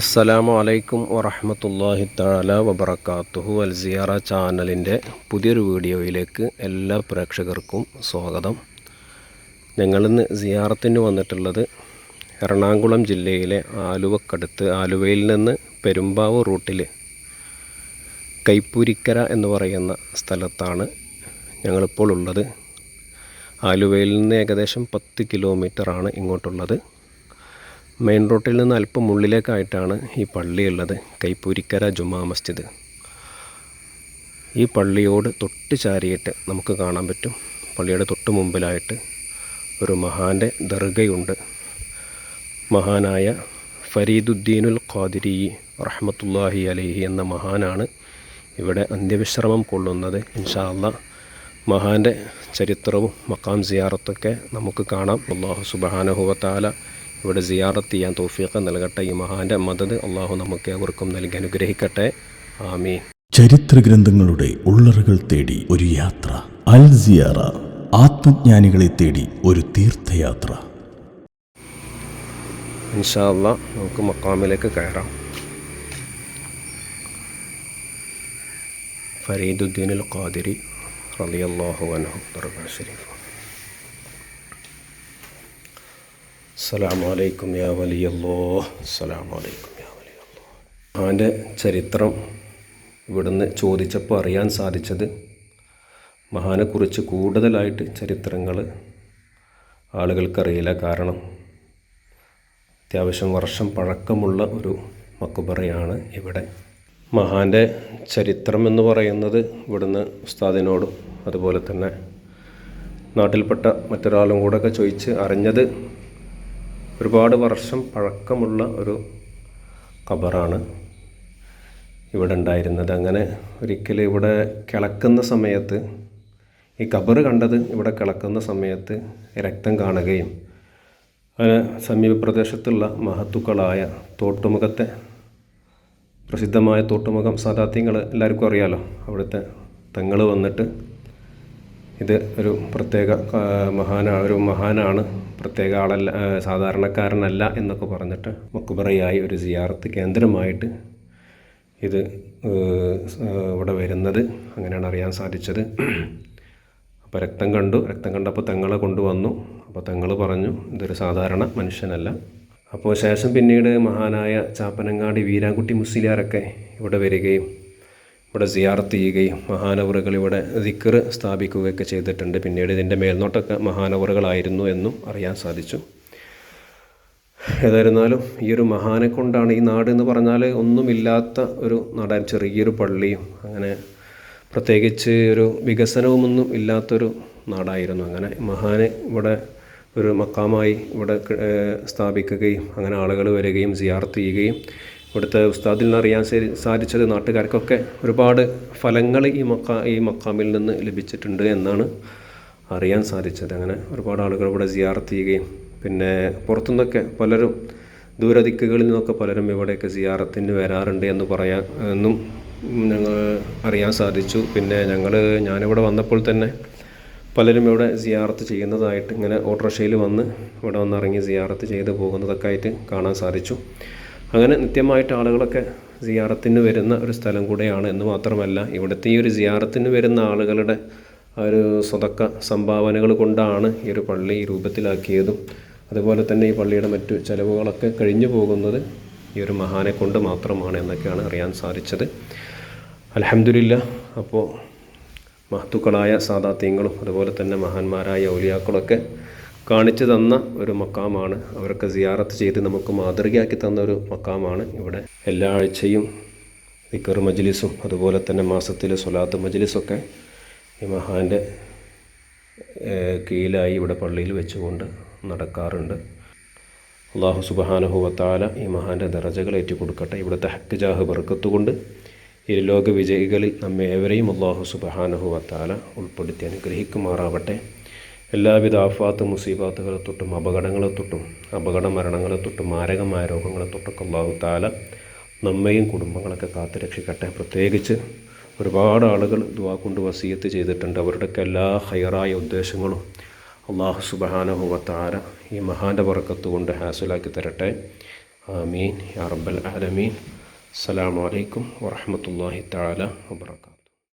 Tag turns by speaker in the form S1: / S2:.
S1: അസ്സലാമു അലൈക്കും വറഹമത്തല്ലാഹി താല വബറകാതുഹു അൽ സിയാറ ചാനലിന്റെ പുതിയൊരു വീഡിയോയിലേക്ക് എല്ലാ പ്രേക്ഷകർക്കും സ്വാഗതം. ഞങ്ങളിന്ന് സിയാറത്തിന് വന്നിട്ടുള്ളത് എറണാകുളം ജില്ലയിലെ ആലുവക്കടുത്ത് ആലുവയിൽ നിന്ന് പെരുമ്പാവ് റൂട്ടിൽ കൈപ്പൂരിക്കര എന്ന് പറയുന്ന സ്ഥലത്താണ് ഞങ്ങളിപ്പോൾ ഉള്ളത്. ആലുവയിൽ നിന്ന് ഏകദേശം പത്ത് കിലോമീറ്ററാണ് ഇങ്ങോട്ടുള്ളത്. മെയിൻ റോട്ടിൽ നിന്ന് അല്പം ഉള്ളിലേക്കായിട്ടാണ് ഈ പള്ളിയുള്ളത് കൈപ്പൂരിക്കര ജുമാ മസ്ജിദ്. ഈ പള്ളിയോട് തൊട്ട് ചാരിയിട്ട് നമുക്ക് കാണാൻ പറ്റും. പള്ളിയുടെ തൊട്ട് മുമ്പിലായിട്ട് ഒരു മഹാന്റെ ദർഗയുണ്ട്. മഹാനായ ഫരീദുദ്ദീനുൽ ഖാദിരി റഹ്മത്തുല്ലാഹി അലൈഹി എന്ന മഹാനാണ് ഇവിടെ അന്ത്യവിശ്രമം കൊള്ളുന്നത്. ഇൻഷാ മഹാന്റെ ചരിത്രവും മക്കാം സിയാറത്തൊക്കെ നമുക്ക് കാണാം. അള്ളാഹു സുബഹാനഹുവത്താല ഇവിടെ സിയാറത്ത് ചെയ്യാൻ തോഫീഖ് നൽകട്ടെ. ഈ മഹാന്റെ മദത് അള്ളാഹു നമുക്ക് അവർക്കും നൽകി അനുഗ്രഹിക്കട്ടെ. ആമീൻ.
S2: ചരിത്ര ഗ്രന്ഥങ്ങളുടെ ഉള്ളറുകൾ തേടി ഒരു യാത്ര. അൽ സിയാറ ആത്മജ്ഞാനികളെ തേടി ഒരു തീർത്ഥയാത്ര.
S1: ഇൻഷാ അല്ലാ നമുക്ക് മക്കാമിലേക്ക് കയറാം. ഫരീദുദ്ദീൻ അൽ ഖാദിരി റളിയല്ലാഹു അൻഹു ദർഗാ ഷരീഫ്. അസ്സലാമു അലൈക്കും യാ വലിയല്ലോ അസ്സലാമു അലൈക്കും യാ വലിയല്ലോ അവന്റെ ചരിത്രം ഇവിടുന്ന് ചോദിച്ചപ്പോൾ അറിയാൻ സാധിച്ചത് മഹാനെക്കുറിച്ച് കൂടുതലായിട്ട് ചരിത്രങ്ങൾ ആളുകൾക്കറിയില്ല. കാരണം അത്യാവശ്യം വർഷം പഴക്കമുള്ള ഒരു മക്കുബറയാണ് ഇവിടെ. മഹാന്റെ ചരിത്രം എന്ന് പറയുന്നത് ഇവിടുന്ന് ഉസ്താദിനോടും അതുപോലെ തന്നെ നാട്ടിൽപ്പെട്ട മറ്റൊരാളും കൂടെയൊക്കെ ചോദിച്ച് അറിഞ്ഞത് ഒരുപാട് വർഷം പഴക്കമുള്ള ഒരു ഖബറാണ് ഇവിടെ ഉണ്ടായിരുന്നത്. അങ്ങനെ ഒരിക്കൽ ഇവിടെ കിളക്കുന്ന സമയത്ത് ഈ കബർ കണ്ടത് ഇവിടെ കിളക്കുന്ന സമയത്ത് രക്തം കാണുകയും സമീപ പ്രദേശത്തുള്ള മഹത്തുക്കളായ തോട്ടുമുഖത്തെ പ്രസിദ്ധമായ തോട്ടുമുഖം സാദാത്യങ്ങൾ എല്ലാവർക്കും അറിയാലോ. അവിടുത്തെ തങ്ങൾ വന്നിട്ട് ഇത് ഒരു പ്രത്യേക മഹാനാണ് മഹാന ഒരു മഹാനാണ്. പ്രത്യേക ആളല്ല സാധാരണക്കാരനല്ല എന്നൊക്കെ പറഞ്ഞിട്ട് മക്കുബറയായി ഒരു സിയാറത്ത് കേന്ദ്രമായിട്ട് ഇത് ഇവിടെ വരുന്നത്. അങ്ങനെയാണ് അറിയാൻ സാധിച്ചത്. അപ്പോൾ രക്തം കണ്ടു. രക്തം കണ്ടപ്പോൾ തങ്ങളെ കൊണ്ടുവന്നു. അപ്പോൾ തങ്ങൾ പറഞ്ഞു ഇതൊരു സാധാരണ മനുഷ്യനല്ല. അപ്പോൾ ശേഷം പിന്നീട് മഹാനായ ചാപ്പനങ്ങാടി വീരാൻകുട്ടി മുസ്ലിയാരൊക്കെ ഇവിടെ വരികയും ഇവിടെ സിയാർത്ത് ചെയ്യുകയും മഹാനവറുകൾ ഇവിടെ ദിക്കർ സ്ഥാപിക്കുകയൊക്കെ ചെയ്തിട്ടുണ്ട്. പിന്നീട് ഇതിന്റെ മേൽനോട്ടൊക്കെ മഹാനവറുകളായിരുന്നു എന്നും അറിയാൻ സാധിച്ചു. ഏതായിരുന്നാലും ഈ ഒരു മഹാനെ കൊണ്ടാണ് ഈ നാട് എന്ന് പറഞ്ഞാൽ ഒന്നുമില്ലാത്ത ഒരു നാടാൻ ചെറിയൊരു പള്ളിയും അങ്ങനെ പ്രത്യേകിച്ച് ഒരു വികസനവുമൊന്നും ഇല്ലാത്തൊരു നാടായിരുന്നു. അങ്ങനെ മഹാനെ ഇവിടെ ഒരു മക്കാമായി ഇവിടെ സ്ഥാപിക്കുകയും അങ്ങനെ ആളുകൾ വരികയും സിയാർത്ത് ചെയ്യുകയും ഇവിടുത്തെ ഉസ്താദിൽ നിന്ന് അറിയാൻ സാധിച്ചത് നാട്ടുകാർക്കൊക്കെ ഒരുപാട് ഫലങ്ങൾ ഈ മക്ക ഈ മക്കാമിൽ നിന്ന് ലഭിച്ചിട്ടുണ്ട് എന്നാണ് അറിയാൻ സാധിച്ചത്. അങ്ങനെ ഒരുപാട് ആളുകൾ ഇവിടെ സിയാർത്ത് ചെയ്യുകയും പിന്നെ പുറത്തുനിന്നൊക്കെ പലരും ദൂരദിക്കുകളിൽ നിന്നൊക്കെ പലരും ഇവിടെയൊക്കെ സിയാറത്തിന് വരാറുണ്ട് എന്ന് പറയാൻ എന്നും ഞങ്ങൾ അറിയാൻ സാധിച്ചു. പിന്നെ ഞങ്ങൾ ഞാനിവിടെ വന്നപ്പോൾ തന്നെ പലരും ഇവിടെ സിയാറത്ത് ചെയ്യുന്നതായിട്ട് ഇങ്ങനെ ഓട്ടോറിക്ഷയിൽ വന്ന് ഇവിടെ വന്ന് ഇറങ്ങി സിയാറത്ത് ചെയ്ത് പോകുന്നതൊക്കെ ആയിട്ട് കാണാൻ സാധിച്ചു. അങ്ങനെ നിത്യമായിട്ട് ആളുകളൊക്കെ സിയാറത്തിന് വരുന്ന ഒരു സ്ഥലം കൂടെയാണ്. എന്ന് മാത്രമല്ല ഇവിടുത്തെ ഈ ഒരു സിയാറത്തിന് വരുന്ന ആളുകളുടെ ഒരു സ്വതക്ക സംഭാവനകൾ കൊണ്ടാണ് ഈ ഒരു പള്ളി രൂപത്തിലാക്കിയതും അതുപോലെ തന്നെ ഈ പള്ളിയുടെ മറ്റു ചിലവുകളൊക്കെ കഴിഞ്ഞു പോകുന്നത് ഈ ഒരു മഹാനെ കൊണ്ട് മാത്രമാണ് എന്നൊക്കെയാണ് അറിയാൻ സാധിച്ചത്. അലഹമില്ല അപ്പോൾ മഹത്തുക്കളായ സാദാത്യങ്ങളും അതുപോലെ തന്നെ മഹാന്മാരായ ഔലിയാക്കളൊക്കെ കാണിച്ചു തന്ന ഒരു മക്കാമാണ്. അവരൊക്കെ സിയാറത്ത് ചെയ്ത് നമുക്ക് മാതൃകയാക്കി തന്ന ഒരു മക്കാമാണ് ഇവിടെ. എല്ലാ ആഴ്ചയും ദിക്കർ മജ്ലിസും അതുപോലെ തന്നെ മാസത്തിലെ സൊലാത്ത് മജ്ലിസൊക്കെ ഈ മഹാന്റെ കീഴിലായി ഇവിടെ പള്ളിയിൽ വെച്ചുകൊണ്ട് നടക്കാറുണ്ട്. അള്ളാഹു സുബഹാനഹുവത്താല ഈ മഹാന്റെ ദറജകൾ ഏറ്റുകൊടുക്കട്ടെ. ഇവിടുത്തെ ഹക്ക് ജാഹ് ബർക്കത്തുകൊണ്ട് ഇരുലോക വിജയികളിൽ നമ്മെ ഏവരെയും അള്ളാഹു സുബഹാനഹുവത്താല ഉൾപ്പെടുത്തി അനുഗ്രഹിക്കുമാറാവട്ടെ. എല്ലാവിധ ആഫാത്ത് മുസീബാത്തുകളെ തൊട്ടും അപകടങ്ങളെ തൊട്ടും അപകട മരണങ്ങളെ തൊട്ടും മാരകമായ രോഗങ്ങളെ തൊട്ടൊക്കെ അള്ളാഹു താല നമ്മയും കുടുംബങ്ങളൊക്കെ കാത്തു രക്ഷിക്കട്ടെ. പ്രത്യേകിച്ച് ഒരുപാട് ആളുകൾ ദുവാ കൊണ്ട് വസീയത്ത് ചെയ്തിട്ടുണ്ട്. അവരുടെയൊക്കെ എല്ലാ ഹയറായ ഉദ്ദേശങ്ങളും അള്ളാഹു സുബഹാനഹുവത്താര ഈ മഹാന്റെ പറക്കത്ത് കൊണ്ട് ഹാസിലാക്കി തരട്ടെ. ആമീൻ. യാ റബ്ബൽ ആലമീൻ. അസ്സലാമു അലൈക്കും വറഹ്മത്തുള്ളാഹി തആല വബറകാതുഹു.